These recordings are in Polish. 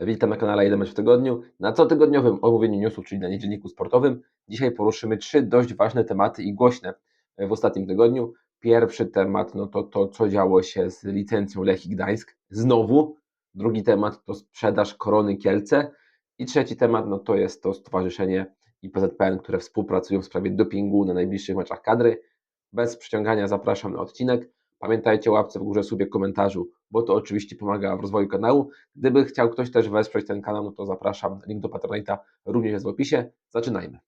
Witam na kanale Jeden Mecz w Tygodniu. Na cotygodniowym omówieniu newsów, czyli na niedzienniku sportowym, dzisiaj poruszymy trzy dość ważne tematy i głośne w ostatnim tygodniu. Pierwszy temat no to to, co działo się z licencją Lechii Gdańsk. Znowu. Drugi temat to sprzedaż Korony Kielce. I trzeci temat no to jest to stowarzyszenie i które współpracują w sprawie dopingu na najbliższych meczach kadry. Bez przyciągania zapraszam na odcinek. Pamiętajcie łapce w górze, sobie komentarzu, bo to oczywiście pomaga w rozwoju kanału. Gdyby chciał ktoś też wesprzeć ten kanał, no to zapraszam. Link do Patronite'a również jest w opisie. Zaczynajmy.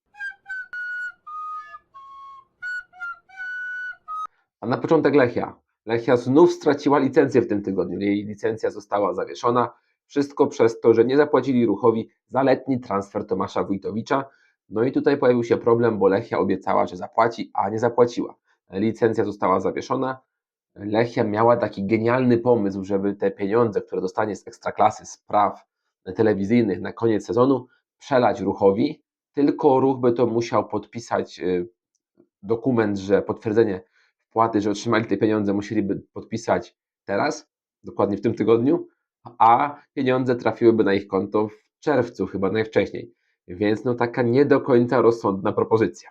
A na początek Lechia. Lechia znów straciła licencję w tym tygodniu. Jej licencja została zawieszona. Wszystko przez to, że nie zapłacili ruchowi za letni transfer Tomasza Wójtowicza. No i tutaj pojawił się problem, bo Lechia obiecała, że zapłaci, a nie zapłaciła. Licencja została zawieszona. Lechia miała taki genialny pomysł, żeby te pieniądze, które dostanie z ekstraklasy, z praw telewizyjnych na koniec sezonu, przelać ruchowi, tylko ruch by to musiał podpisać y, dokument, że potwierdzenie wpłaty, że otrzymali te pieniądze, musieliby podpisać teraz, dokładnie w tym tygodniu, a pieniądze trafiłyby na ich konto w czerwcu, chyba najwcześniej. Więc no taka nie do końca rozsądna propozycja.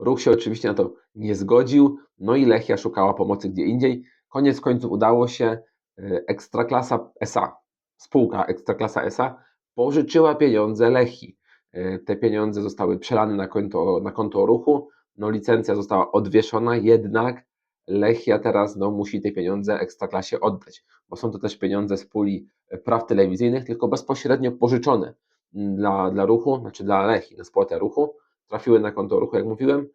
Ruch się oczywiście na to nie zgodził, no i Lechia szukała pomocy gdzie indziej. Koniec końców udało się. y, Ekstraklasa SA, spółka Ekstraklasa SA pożyczyła pieniądze Lechii. Y, Te pieniądze zostały przelane na konto, na konto ruchu. No, licencja została odwieszona, jednak Lechia teraz no, musi te pieniądze Ekstraklasie oddać, bo są to też pieniądze z puli praw telewizyjnych, tylko bezpośrednio pożyczone dla, dla ruchu, znaczy dla Lechii, na spłatę ruchu. Trafiły na konto ruchu, jak mówiłem,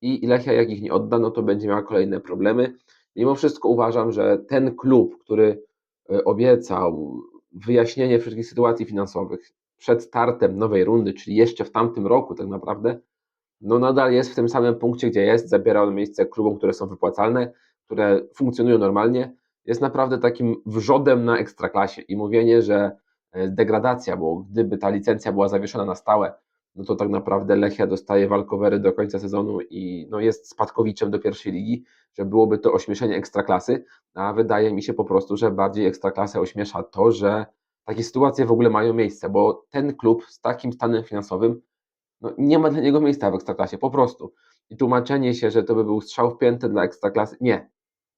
i Lechia jak ich nie odda, no to będzie miała kolejne problemy. Mimo wszystko uważam, że ten klub, który e, obiecał wyjaśnienie wszystkich sytuacji finansowych przed startem nowej rundy, czyli jeszcze w tamtym roku tak naprawdę, no nadal jest w tym samym punkcie, gdzie jest, zabiera on miejsce klubom, które są wypłacalne, które funkcjonują normalnie, jest naprawdę takim wrzodem na ekstraklasie i mówienie, że e, degradacja, bo gdyby ta licencja była zawieszona na stałe, no to tak naprawdę Lechia dostaje walkowery do końca sezonu i no jest spadkowiczem do pierwszej ligi, że byłoby to ośmieszenie ekstraklasy, a wydaje mi się po prostu, że bardziej ekstraklasę ośmiesza to, że takie sytuacje w ogóle mają miejsce, bo ten klub z takim stanem finansowym no nie ma dla niego miejsca w ekstraklasie, po prostu. I tłumaczenie się, że to by był strzał w piętę dla ekstraklasy, nie.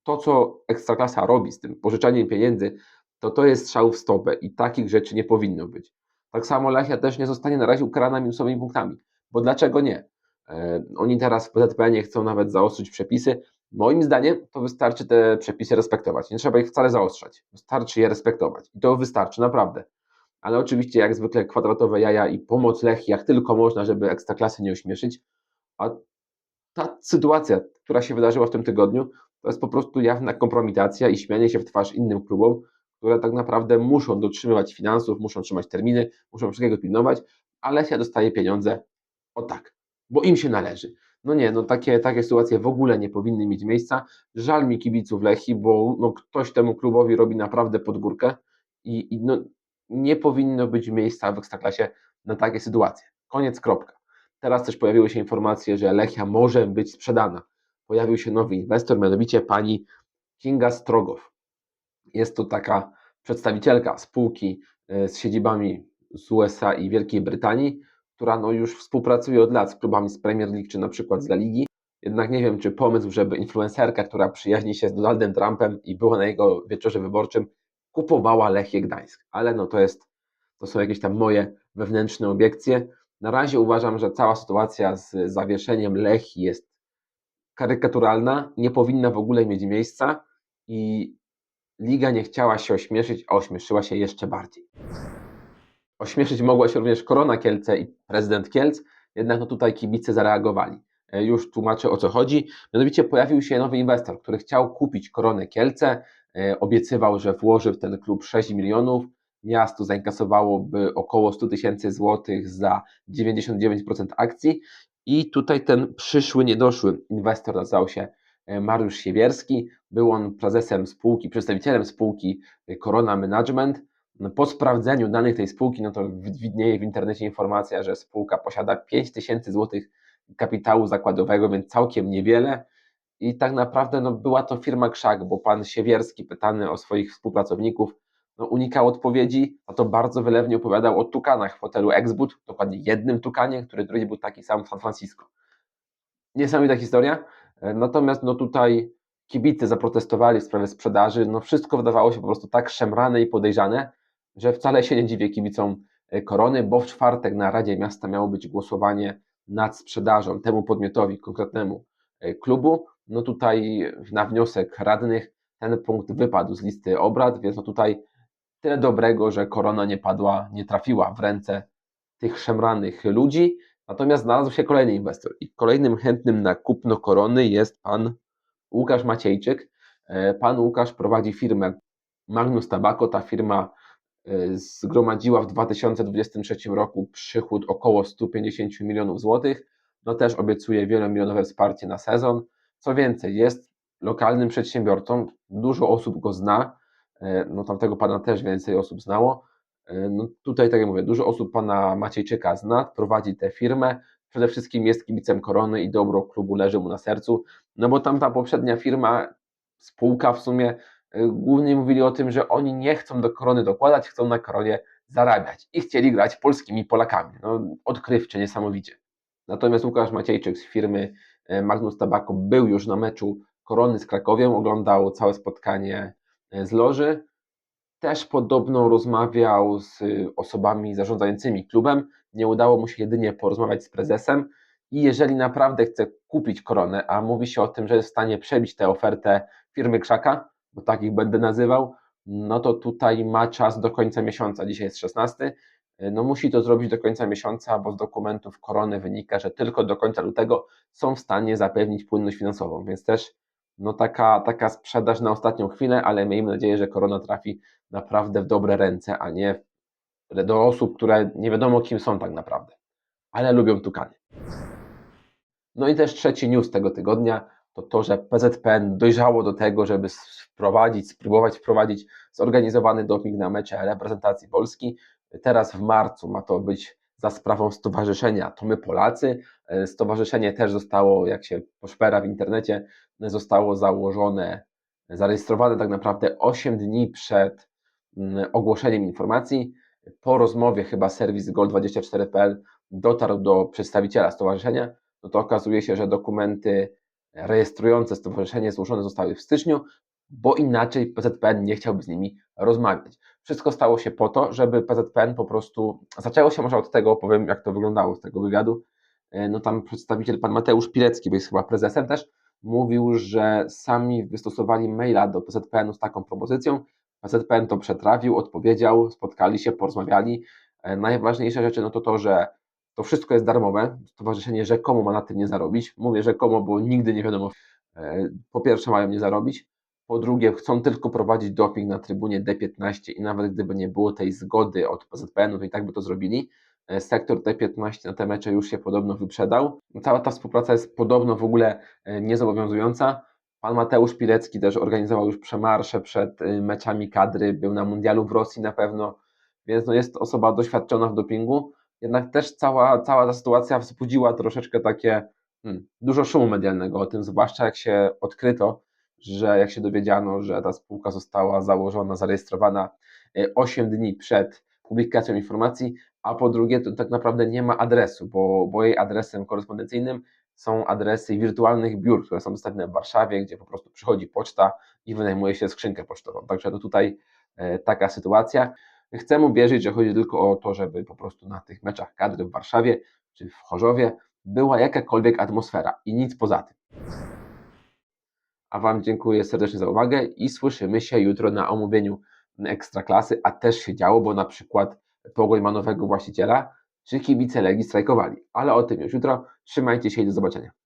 To, co ekstraklasa robi z tym pożyczaniem pieniędzy, to to jest strzał w stopę i takich rzeczy nie powinno być. Tak samo Lechia też nie zostanie na razie ukarana minusowymi punktami, bo dlaczego nie? E, oni teraz w PZPN chcą nawet zaostrzyć przepisy. Moim zdaniem to wystarczy te przepisy respektować. Nie trzeba ich wcale zaostrzać. Wystarczy je respektować. I to wystarczy, naprawdę. Ale oczywiście, jak zwykle, kwadratowe jaja i pomoc Lechii, jak tylko można, żeby ekstraklasy nie ośmieszyć. A ta sytuacja, która się wydarzyła w tym tygodniu, to jest po prostu jawna kompromitacja i śmianie się w twarz innym klubom, które tak naprawdę muszą dotrzymywać finansów, muszą trzymać terminy, muszą wszystkiego pilnować, a Lechia dostaje pieniądze o tak, bo im się należy. No nie, no takie, takie sytuacje w ogóle nie powinny mieć miejsca. Żal mi kibiców Lechii, bo no ktoś temu klubowi robi naprawdę podgórkę i, i no, nie powinno być miejsca w Ekstraklasie na takie sytuacje. Koniec, kropka. Teraz też pojawiły się informacje, że Lechia może być sprzedana. Pojawił się nowy inwestor, mianowicie pani Kinga Strogow. Jest to taka przedstawicielka spółki e, z siedzibami z USA i Wielkiej Brytanii, która no już współpracuje od lat z klubami z Premier League czy na przykład z La Ligi. Jednak nie wiem, czy pomysł, żeby influencerka, która przyjaźni się z Donaldem Trumpem i była na jego wieczorze wyborczym, kupowała Lechię Gdańsk. Ale no to jest, to są jakieś tam moje wewnętrzne obiekcje. Na razie uważam, że cała sytuacja z zawieszeniem Lechii jest karykaturalna, nie powinna w ogóle mieć miejsca i Liga nie chciała się ośmieszyć, a ośmieszyła się jeszcze bardziej. Ośmieszyć mogła się również Korona Kielce i prezydent Kielc, jednak no tutaj kibice zareagowali. E, Już tłumaczę o co chodzi. Mianowicie pojawił się nowy inwestor, który chciał kupić Koronę Kielce. E, Obiecywał, że włoży w ten klub 6 milionów. Miasto zainkasowałoby około 100 tysięcy złotych za 99% akcji. I tutaj ten przyszły, niedoszły inwestor nazywał się Mariusz Siewierski. Był on prezesem spółki, przedstawicielem spółki e, Corona Management. No, Po sprawdzeniu danych tej spółki, no to widnieje w internecie informacja, że spółka posiada 5 tysięcy złotych kapitału zakładowego, więc całkiem niewiele. I tak naprawdę no, była to firma krzak, bo pan Siewierski, pytany o swoich współpracowników, no, unikał odpowiedzi, a to bardzo wylewnie opowiadał o tukanach w hotelu Exbud, dokładnie jednym tukanie, który drugi był taki sam w San Francisco. Niesamowita historia, e, natomiast no tutaj kibice zaprotestowali w sprawie sprzedaży, no wszystko wydawało się po prostu tak szemrane i podejrzane, że wcale się nie dziwię kibicom e, Korony, bo w czwartek na Radzie Miasta miało być głosowanie nad sprzedażą temu podmiotowi, konkretnemu e, klubu. No tutaj na wniosek radnych ten punkt wypadł z listy obrad, więc no tutaj tyle dobrego, że korona nie padła, nie trafiła w ręce tych szemranych ludzi. Natomiast znalazł się kolejny inwestor i kolejnym chętnym na kupno korony jest pan Łukasz Maciejczyk. E, Pan Łukasz prowadzi firmę Magnus Tobacco. Ta firma e, zgromadziła w 2023 roku przychód około 150 milionów złotych. No też obiecuje wielomilionowe wsparcie na sezon. Co więcej, jest lokalnym przedsiębiorcą, dużo osób go zna, e, no tamtego pana też więcej osób znało. No tutaj, tak jak mówię, dużo osób pana Maciejczyka zna, prowadzi tę firmę, przede wszystkim jest kibicem Korony i dobro klubu leży mu na sercu, no bo tamta poprzednia firma, spółka w sumie, y, głównie mówili o tym, że oni nie chcą do Korony dokładać, chcą na Koronie zarabiać i chcieli grać polskimi Polakami. No, odkrywcze, niesamowicie. Natomiast Łukasz Maciejczyk z firmy y, Magnus Tobacco był już na meczu Korony z Krakowiem, oglądał całe spotkanie z loży. Też podobno rozmawiał z osobami zarządzającymi klubem. Nie udało mu się jedynie porozmawiać z prezesem. I jeżeli naprawdę chce kupić koronę, a mówi się o tym, że jest w stanie przebić tę ofertę firmy Krzaka, bo tak ich będę nazywał, no to tutaj ma czas do końca miesiąca. Dzisiaj jest 16. No musi to zrobić do końca miesiąca, bo z dokumentów korony wynika, że tylko do końca lutego są w stanie zapewnić płynność finansową, więc też no taka, taka sprzedaż na ostatnią chwilę, ale miejmy nadzieję, że korona trafi naprawdę w dobre ręce, a nie do osób, które nie wiadomo kim są tak naprawdę, ale lubią tukanie. No i też trzeci news tego tygodnia to to, że PZPN dojrzało do tego, żeby wprowadzić, spróbować wprowadzić zorganizowany doping na mecze reprezentacji Polski. Teraz w marcu ma to być za sprawą stowarzyszenia To My Polacy. Stowarzyszenie też zostało, jak się poszpera w internecie, zostało założone, zarejestrowane tak naprawdę 8 dni przed mm, ogłoszeniem informacji. Po rozmowie chyba serwis gol24.pl dotarł do przedstawiciela stowarzyszenia, no to okazuje się, że dokumenty rejestrujące stowarzyszenie złożone zostały w styczniu, bo inaczej PZPN nie chciałby z nimi rozmawiać. Wszystko stało się po to, żeby PZPN po prostu, zaczęło się może od tego, opowiem jak to wyglądało z tego wywiadu, no tam przedstawiciel pan Mateusz Pilecki, bo jest chyba prezesem też, mówił, że sami wystosowali maila do PZPN-u z taką propozycją, PZPN to przetrawił, odpowiedział, spotkali się, porozmawiali. E, najważniejsze rzeczy no to to, że to wszystko jest darmowe. Stowarzyszenie rzekomo ma na tym nie zarobić. Mówię rzekomo, bo nigdy nie wiadomo. E, po pierwsze, mają nie zarobić. Po drugie, chcą tylko prowadzić doping na trybunie D15 i nawet gdyby nie było tej zgody od PZPN-u, to i tak by to zrobili. E, sektor D15 na te mecze już się podobno wyprzedał. Cała ta współpraca jest podobno w ogóle niezobowiązująca. Pan Mateusz Pilecki też organizował już przemarsze przed meczami kadry, był na mundialu w Rosji na pewno, więc no jest osoba doświadczona w dopingu jednak też cała, cała ta sytuacja wzbudziła troszeczkę takie hmm, dużo szumu medialnego o tym, zwłaszcza jak się odkryto, że jak się dowiedziano, że ta spółka została założona, zarejestrowana 8 e, dni przed publikacją informacji, a po drugie to tak naprawdę nie ma adresu, bo, bo jej adresem korespondencyjnym są adresy wirtualnych biur, które są dostępne w Warszawie, gdzie po prostu przychodzi poczta i wynajmuje się skrzynkę pocztową. Także to tutaj e, taka sytuacja. Chcę wierzyć, że chodzi tylko o to, żeby po prostu na tych meczach kadry w Warszawie czy w Chorzowie była jakakolwiek atmosfera i nic poza tym. A Wam dziękuję serdecznie za uwagę i słyszymy się jutro na omówieniu Ekstraklasy, a też się działo, bo na przykład Pogoń ma nowego właściciela, czy kibice Legii strajkowali. Ale o tym już jutro. Trzymajcie się i do zobaczenia.